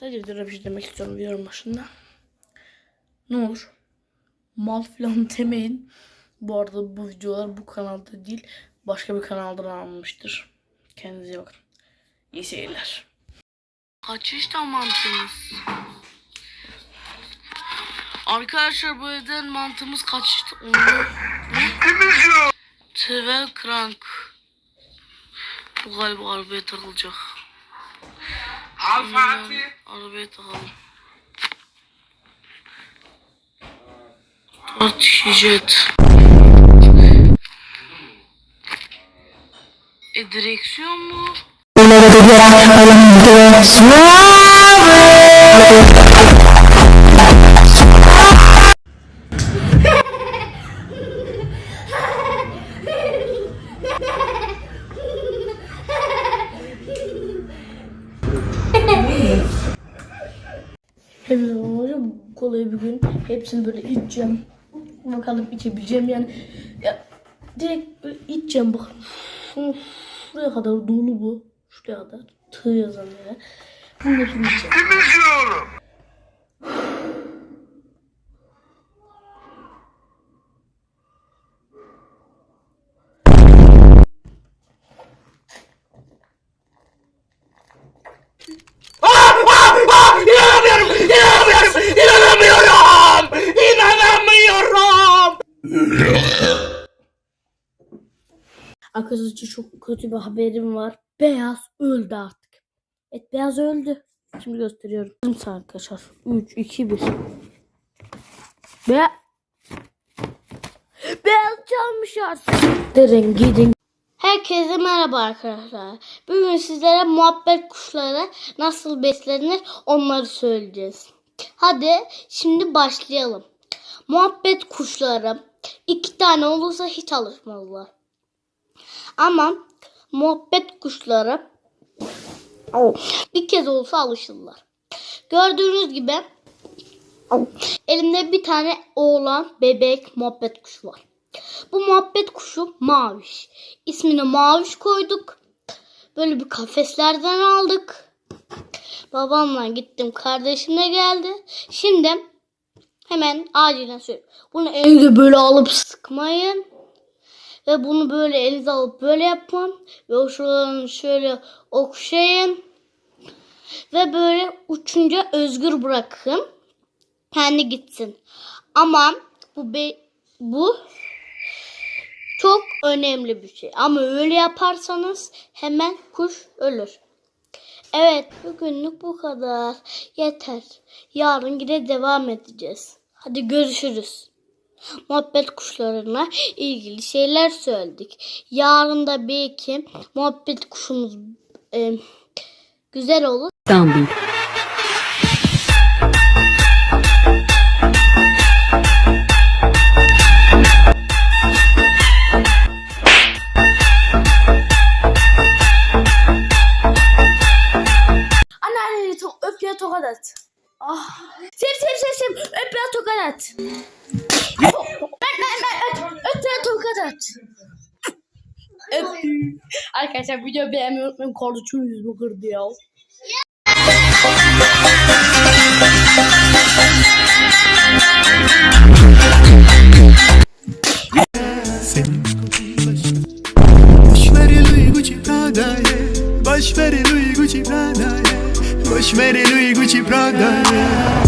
Sadece videoda bir şey demek istiyorum videonun başında. Ne olur mal falan demeyin. Bu arada bu videolar bu kanalda değil başka bir kanaldan alınmıştır. Kendinize bakın. İyi seyirler. Kaçışta mantığımız. Arkadaşlar bu evden mantığımız kaçıştı. Onu... Travel crank. Bu galiba arabaya takılacak. Al Fatih. Arabaya takalım. Tartışacağız. E direksiyon mu? Hepinize hocam kolayı bir gün hepsini böyle içeceğim. Bakalım içebileceğim yani. Ya, direkt böyle içeceğim bakın. Şuraya kadar dolu bu. Şuraya kadar. Tığ yazan yere. Bunu hepsini içeceğim. Arkadaşlar çok kötü bir haberim var. Beyaz öldü artık. Evet beyaz öldü. Şimdi gösteriyorum. Arkadaşlar. 3, 2, 1. Ve Beyaz çalmış artık. Derin gidin. Herkese merhaba arkadaşlar. Bugün sizlere muhabbet kuşları nasıl beslenir onları söyleyeceğiz. Hadi şimdi başlayalım. Muhabbet kuşları iki tane olursa hiç alışmazlar. Ama muhabbet kuşları bir kez olsa alışırlar. Gördüğünüz gibi elimde bir tane oğlan bebek muhabbet kuşu var. Bu muhabbet kuşu Maviş. İsmini Maviş koyduk. Böyle bir kafeslerden aldık. Babamla gittim. Kardeşim de geldi. Şimdi hemen acilen söylüyorum. Bunu evde böyle alıp sıkmayın. Ve bunu böyle elinize alıp böyle yapın. Ve şuralarını şöyle okşayın. Ve böyle uçunca özgür bırakın. Kendi gitsin. Ama bu be, bu çok önemli bir şey. Ama öyle yaparsanız hemen kuş ölür. Evet bugünlük bu kadar. Yeter. Yarın yine devam edeceğiz. Hadi görüşürüz. Muhabbet kuşlarına ilgili şeyler söyledik. Yarın da belki muhabbet kuşumuz e, güzel olur. İstanbul. Öp ya tokat at. Ah. Sev sev sev sev. Öp ya tokat at. Ben ben ben öp. Öp ya tokat at. Öp. Arkadaşlar video beğenmeyi unutmayın. Kardeşim yüzümü kırdı ya. Boş ver Louis Gucci Prada'ya Boş ver Louis Gucci Prada'ya